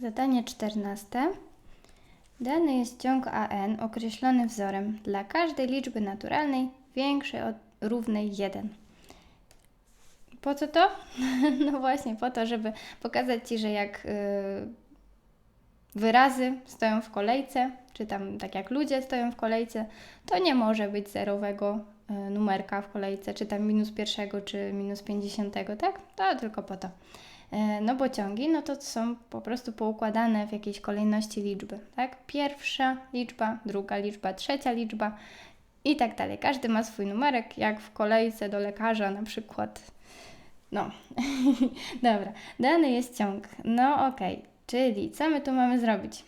Zadanie 14. Dany jest ciąg AN określony wzorem dla każdej liczby naturalnej większej od równej 1. Po co to? No właśnie po to, żeby pokazać Ci, że jak y, wyrazy stoją w kolejce, czy tam tak jak ludzie stoją w kolejce, to nie może być zerowego y, numerka w kolejce, czy tam minus pierwszego, czy minus pięćdziesiątego, tak? To tylko po to. E, No bo ciągi, no to są po prostu poukładane w jakiejś kolejności liczby, tak? Pierwsza liczba, druga liczba, trzecia liczba i tak dalej. Każdy ma swój numerek, jak w kolejce do lekarza na przykład. No, dobra. Dany jest ciąg. No okej, czyli co my tu mamy zrobić?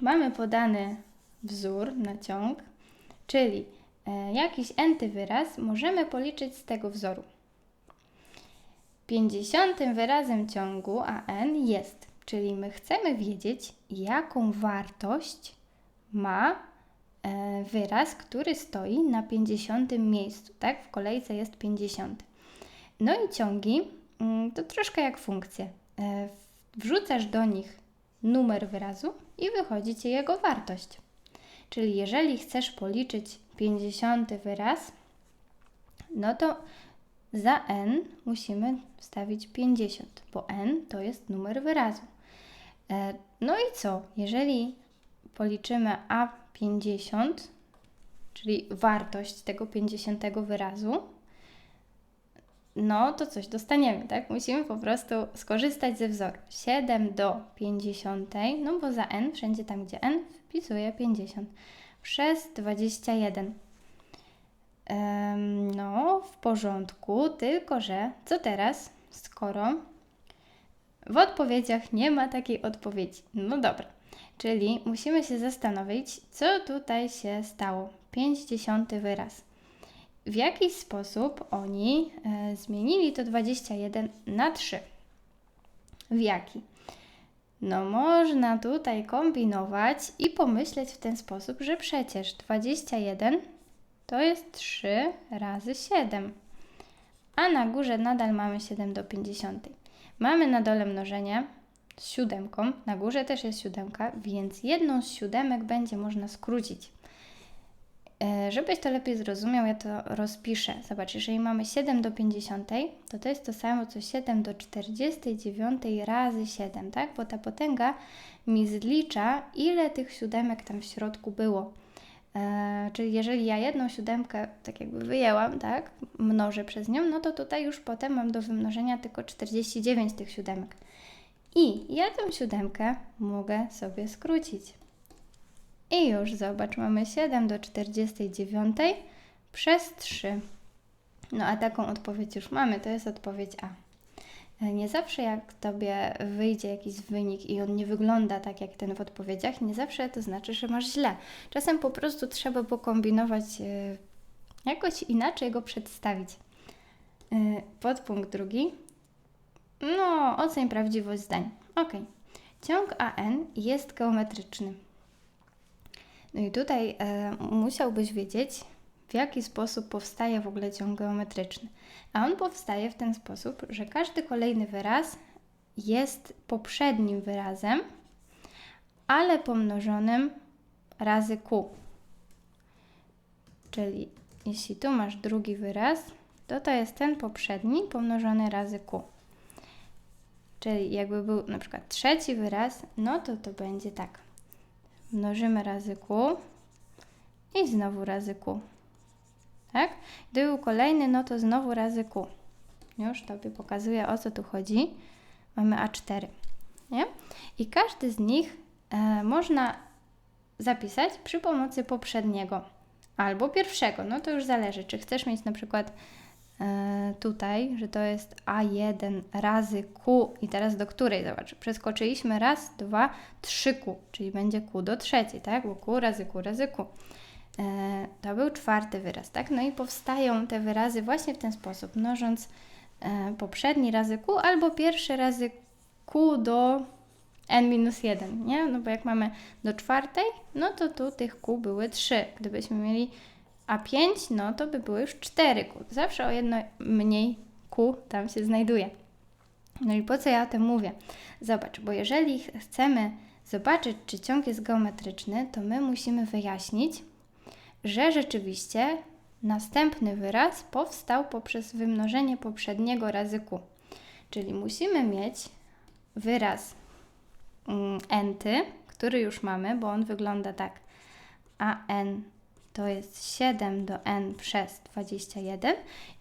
Mamy podany wzór na ciąg, czyli e, jakiś enty wyraz możemy policzyć z tego wzoru. 50 wyrazem ciągu AN jest, czyli my chcemy wiedzieć, jaką wartość ma e, wyraz, który stoi na 50 miejscu, tak? W kolejce jest 50. No i ciągi mm, to troszkę jak funkcje. E, Wrzucasz do nich numer wyrazu i wychodzi ci jego wartość. Czyli jeżeli chcesz policzyć 50 wyraz, no to za n musimy wstawić 50, bo n to jest numer wyrazu. E, No i co? Jeżeli policzymy a50, czyli wartość tego 50 wyrazu, no to coś dostaniemy, tak? Musimy po prostu skorzystać ze wzoru. 7 do 50, no bo za n, wszędzie tam gdzie n, wpisuję 50. Przez 21. Em, No, w porządku, tylko że co teraz, skoro w odpowiedziach nie ma takiej odpowiedzi? No dobra, czyli musimy się zastanowić, co tutaj się stało. 50 wyraz. W jaki sposób oni e, zmienili to 21 na 3? W jaki? No, można tutaj kombinować i pomyśleć w ten sposób, że przecież 21 to jest 3 razy 7. A na górze nadal mamy 7 do 50. Mamy na dole mnożenie z siódemką, na górze też jest siódemka, więc jedną z siódemek będzie można skrócić. E, Żebyś to lepiej zrozumiał, ja to rozpiszę. Zobacz, jeżeli mamy 7 do 50, to to jest to samo co 7 do 49 razy 7, tak? Bo ta potęga mi zlicza, ile tych siódemek tam w środku było. E, czyli jeżeli ja jedną siódemkę tak jakby wyjęłam, tak, mnożę przez nią, no to tutaj już potem mam do wymnożenia tylko 49 tych siódemek. I ja tą siódemkę mogę sobie skrócić. I już zobacz, mamy 7 do 49 przez 3. No a taką odpowiedź już mamy, to jest odpowiedź A. Nie zawsze jak Tobie wyjdzie jakiś wynik i on nie wygląda tak jak ten w odpowiedziach, nie zawsze to znaczy, że masz źle. Czasem po prostu trzeba pokombinować, e, jakoś inaczej go przedstawić. E, Podpunkt drugi. No, oceń prawdziwość zdań. Ok. Ciąg AN jest geometryczny. No i tutaj e, musiałbyś wiedzieć, w jaki sposób powstaje w ogóle ciąg geometryczny. A on powstaje w ten sposób, że każdy kolejny wyraz jest poprzednim wyrazem, ale pomnożonym razy q. Czyli jeśli tu masz drugi wyraz, to to jest ten poprzedni pomnożony razy q. Czyli jakby był na przykład trzeci wyraz, no to to będzie tak. Mnożymy razy q i znowu razy q. Tak? Gdyby był kolejny, no to znowu razy q. Już Tobie pokazuję, o co tu chodzi. Mamy A4. Nie? I każdy z nich e, można zapisać przy pomocy poprzedniego albo pierwszego. No to już zależy, czy chcesz mieć na przykład e, tutaj, że to jest A1 razy Q i teraz do której? Zobacz, przeskoczyliśmy raz, dwa, trzy Q, czyli będzie Q do trzeciej, tak? Bo Q razy Q razy Q. E, to był czwarty wyraz, tak? No i powstają te wyrazy właśnie w ten sposób, mnożąc e, poprzedni razy Q albo pierwszy razy Q do n-1, nie? No bo jak mamy do czwartej, no to tu tych Q były 3. Gdybyśmy mieli A5, no to by były już 4 Q. Zawsze o jedno mniej Q tam się znajduje. No i po co ja o tym mówię? Zobacz, bo jeżeli ch- chcemy zobaczyć, czy ciąg jest geometryczny, to my musimy wyjaśnić, że rzeczywiście następny wyraz powstał poprzez wymnożenie poprzedniego razy. Czyli musimy mieć wyraz mm, enty, który już mamy, bo on wygląda tak. an to jest 7 do n przez 21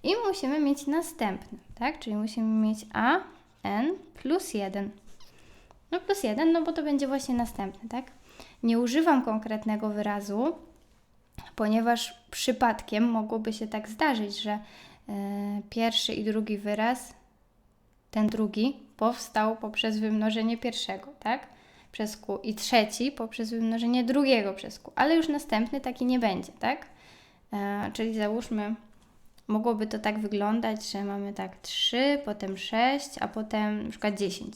i musimy mieć następny, tak? Czyli musimy mieć a n plus 1. No plus 1, no bo to będzie właśnie następny, tak? Nie używam konkretnego wyrazu, ponieważ przypadkiem mogłoby się tak zdarzyć, że e, pierwszy i drugi wyraz, ten drugi, powstał poprzez wymnożenie pierwszego, tak? Przez Q i trzeci poprzez wymnożenie drugiego przez Q, ale już następny taki nie będzie, tak? E, czyli załóżmy, mogłoby to tak wyglądać, że mamy tak 3, potem 6, a potem na przykład 10.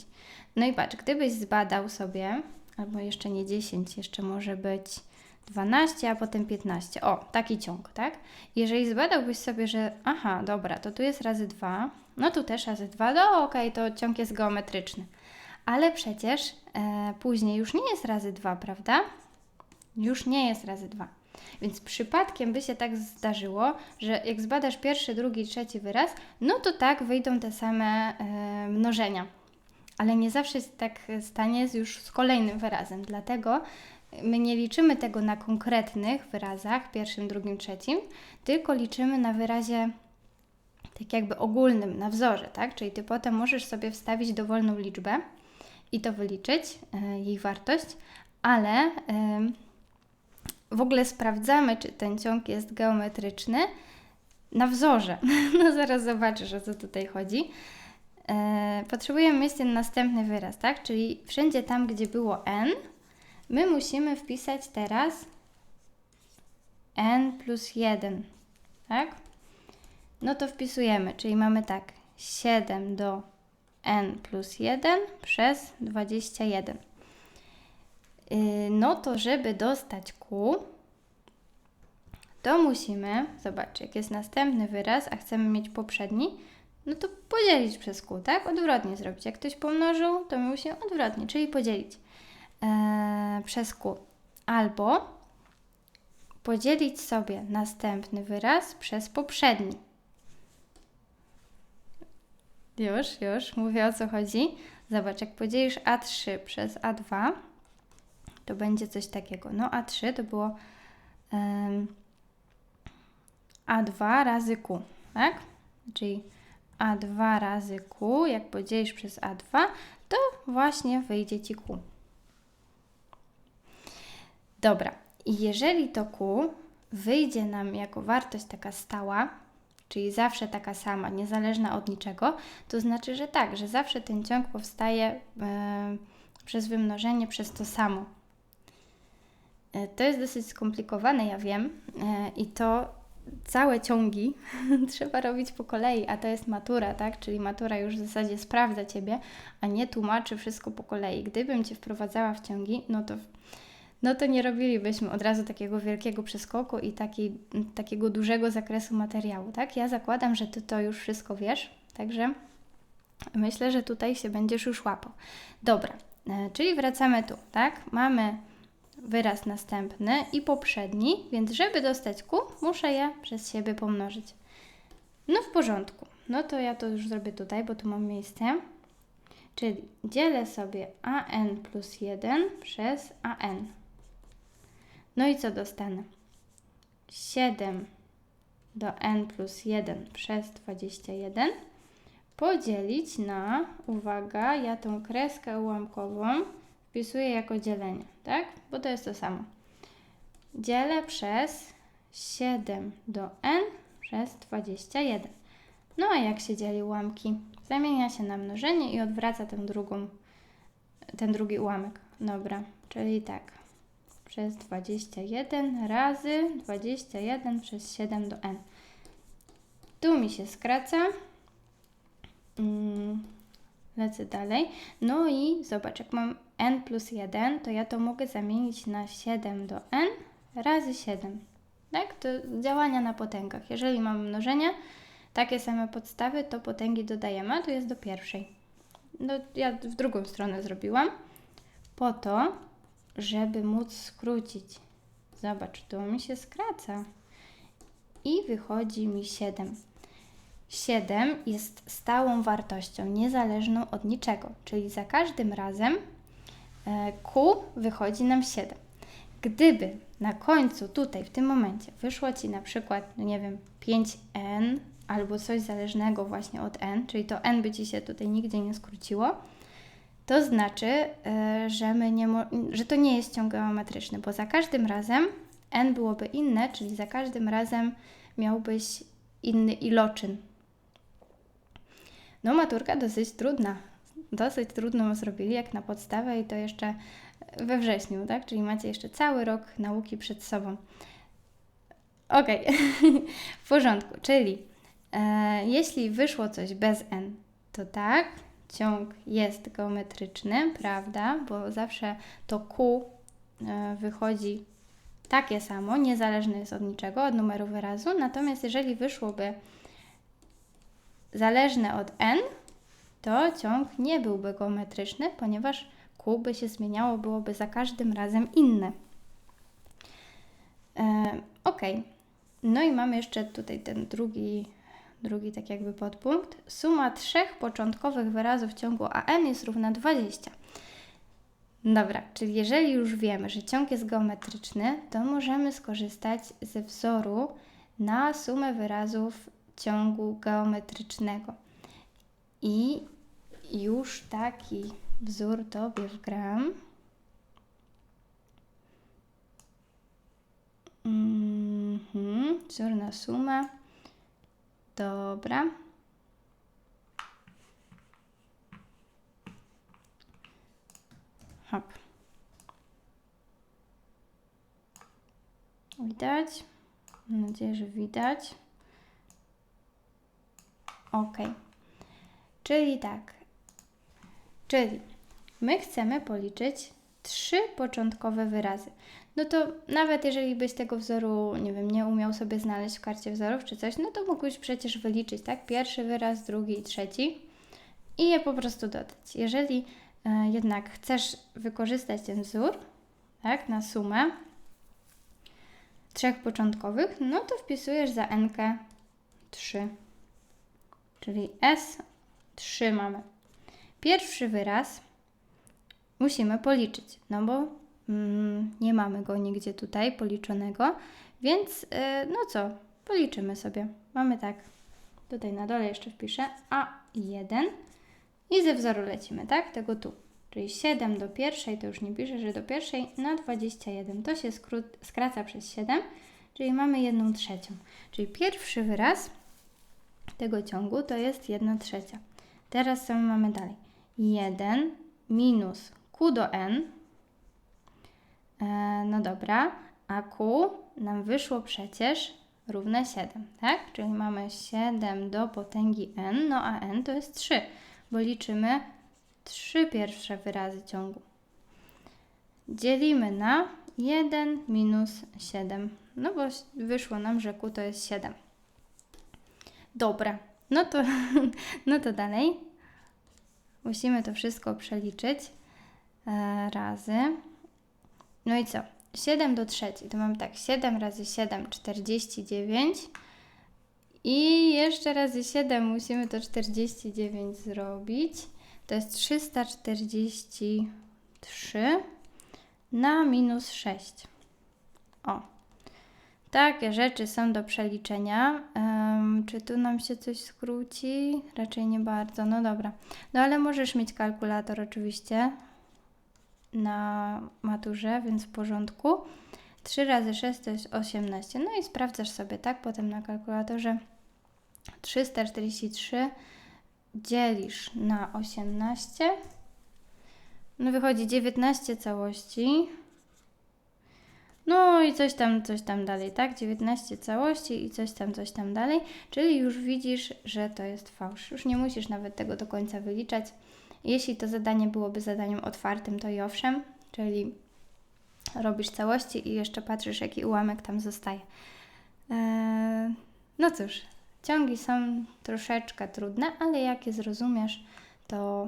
No i patrz, gdybyś zbadał sobie, albo jeszcze nie 10, jeszcze może być 12, a potem 15. O, taki ciąg, tak? Jeżeli zbadałbyś sobie, że aha, dobra, to tu jest razy 2, no tu też razy 2, no okej, to ciąg jest geometryczny. Ale przecież e, później już nie jest razy 2, prawda? Już nie jest razy 2. Więc przypadkiem by się tak zdarzyło, że jak zbadasz pierwszy, drugi, trzeci wyraz, no to tak wyjdą te same e, mnożenia. Ale nie zawsze tak stanie już z kolejnym wyrazem. Dlatego my nie liczymy tego na konkretnych wyrazach, pierwszym, drugim, trzecim, tylko liczymy na wyrazie tak jakby ogólnym, na wzorze, tak? Czyli Ty potem możesz sobie wstawić dowolną liczbę i to wyliczyć, e, jej wartość, ale w ogóle sprawdzamy, czy ten ciąg jest geometryczny na wzorze. No zaraz zobaczysz, o co tutaj chodzi. E, potrzebujemy mieć ten następny wyraz, tak? Czyli wszędzie tam, gdzie było n, my musimy wpisać teraz n plus 1, tak? No to wpisujemy, czyli mamy tak 7 do n plus 1 przez 21. Yy, no to żeby dostać q, to musimy, zobacz, jak jest następny wyraz, a chcemy mieć poprzedni, no to podzielić przez q, tak? Odwrotnie zrobić. Jak ktoś pomnożył, to my musimy odwrotnie, czyli podzielić e, przez q. Albo podzielić sobie następny wyraz przez poprzedni. Już, już, mówię o co chodzi. Zobacz, jak podzielisz A3 przez A2, to będzie coś takiego. No A3 to było um, A2 razy Q, tak? Czyli A2 razy Q, jak podzielisz przez A2, to właśnie wyjdzie Ci Q. Dobra, i jeżeli to Q wyjdzie nam jako wartość taka stała, czyli zawsze taka sama, niezależna od niczego, to znaczy, że tak, że zawsze ten ciąg powstaje e, przez wymnożenie przez to samo. E, to jest dosyć skomplikowane, ja wiem, e, i to całe ciągi trzeba robić po kolei, a to jest matura, tak? Czyli matura już w zasadzie sprawdza Ciebie, a nie tłumaczy wszystko po kolei. Gdybym Cię wprowadzała w ciągi, no to no to nie robilibyśmy od razu takiego wielkiego przeskoku i taki, takiego dużego zakresu materiału, tak? Ja zakładam, że Ty to już wszystko wiesz, także myślę, że tutaj się będziesz już łapał. Dobra, e, czyli wracamy tu, tak? Mamy wyraz następny i poprzedni, więc żeby dostać Q, muszę je przez siebie pomnożyć. No w porządku. No to ja to już zrobię tutaj, bo tu mam miejsce. Czyli dzielę sobie an plus 1 przez an. No i co dostanę? 7 do n plus 1 przez 21 podzielić na, uwaga, ja tą kreskę ułamkową wpisuję jako dzielenie, tak? Bo to jest to samo. Dzielę przez 7 do n przez 21. No a jak się dzieli ułamki? Zamienia się na mnożenie i odwraca tę drugą, ten drugi ułamek. Dobra, czyli tak przez 21 razy 21 przez 7 do n. Tu mi się skraca. Mm, lecę dalej. No i zobacz, jak mam n plus 1, to ja to mogę zamienić na 7 do n razy 7. Tak? To działania na potęgach. Jeżeli mamy mnożenie, takie same podstawy, to potęgi dodajemy, a tu jest do pierwszej. No, ja w drugą stronę zrobiłam. Po to, żeby móc skrócić. Zobacz, tu mi się skraca. I wychodzi mi 7. 7 jest stałą wartością, niezależną od niczego, czyli za każdym razem e, Q wychodzi nam 7. Gdyby na końcu, tutaj, w tym momencie, wyszło Ci na przykład, no nie wiem, 5n albo coś zależnego właśnie od n, czyli to n by Ci się tutaj nigdzie nie skróciło, to znaczy, e, że, my nie że to nie jest ciąg geometryczny, bo za każdym razem n byłoby inne, czyli za każdym razem miałbyś inny iloczyn. No maturka dosyć trudna. Dosyć trudną zrobili jak na podstawę i to jeszcze we wrześniu, tak? Czyli macie jeszcze cały rok nauki przed sobą. Ok, w porządku. Czyli e, jeśli wyszło coś bez n, to tak, ciąg jest geometryczny, prawda? Bo zawsze to Q e, wychodzi takie samo, niezależne jest od niczego, od numeru wyrazu. Natomiast jeżeli wyszłoby zależne od n, to ciąg nie byłby geometryczny, ponieważ Q by się zmieniało, byłoby za każdym razem inne. E, ok. No i mamy jeszcze tutaj ten drugi, drugi tak jakby podpunkt. Suma trzech początkowych wyrazów ciągu AN jest równa 20. Dobra, czyli jeżeli już wiemy, że ciąg jest geometryczny, to możemy skorzystać ze wzoru na sumę wyrazów ciągu geometrycznego. I już taki wzór Tobie wgram. Mhm, wzór na sumę. Dobra. Hop. Widać? Mam nadzieję, że widać. Ok. Czyli tak. Czyli my chcemy policzyć trzy początkowe wyrazy. No to nawet jeżeli byś tego wzoru, nie wiem, nie umiał sobie znaleźć w karcie wzorów czy coś, no to mógłbyś przecież wyliczyć, tak? Pierwszy wyraz, drugi i trzeci i je po prostu dodać. Jeżeli e, jednak chcesz wykorzystać ten wzór, tak, na sumę trzech początkowych, no to wpisujesz za n 3. Czyli S3 mamy. Pierwszy wyraz musimy policzyć, no bo mm, nie mamy go nigdzie tutaj policzonego, więc yy, no co, policzymy sobie. Mamy tak, tutaj na dole jeszcze wpiszę A1 i ze wzoru lecimy, tak? Tego tu. Czyli 7 do pierwszej, to już nie piszę, że do pierwszej na 21. To się skraca przez 7, czyli mamy jedną trzecią. Czyli pierwszy wyraz tego ciągu to jest 1 trzecia. Teraz co my mamy dalej? 1 minus do n. E, no dobra, a q nam wyszło przecież równe 7, tak? Czyli mamy 7 do potęgi n, no a n to jest 3, bo liczymy trzy pierwsze wyrazy ciągu. Dzielimy na 1 minus 7, no bo wyszło nam, że q to jest 7. Dobra, no to, no to dalej. Musimy to wszystko przeliczyć razy. No i co? 7 do 3, to mam tak, 7 razy 7, 49 i jeszcze razy 7 musimy to 49 zrobić. To jest 343 na minus 6. O, takie rzeczy są do przeliczenia. Um, czy tu nam się coś skróci? Raczej nie bardzo. No dobra. No ale możesz mieć kalkulator oczywiście na maturze, więc w porządku. 3 razy 6 to jest 18. No i sprawdzasz sobie, tak? Potem na kalkulatorze 343 dzielisz na 18. No wychodzi 19 całości. No i coś tam, coś tam dalej, tak? 19 całości i coś tam, coś tam dalej. Czyli już widzisz, że to jest fałsz. Już nie musisz nawet tego do końca wyliczać. Jeśli to zadanie byłoby zadaniem otwartym, to i owszem, czyli robisz całości i jeszcze patrzysz, jaki ułamek tam zostaje. Eee, no cóż, ciągi są troszeczkę trudne, ale jak je zrozumiesz, to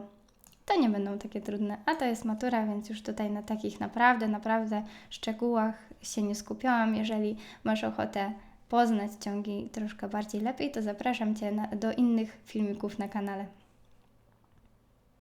to nie będą takie trudne. A to jest matura, więc już tutaj na takich naprawdę, naprawdę szczegółach się nie skupiałam. Jeżeli masz ochotę poznać ciągi troszkę bardziej lepiej, to zapraszam Cię na, do innych filmików na kanale.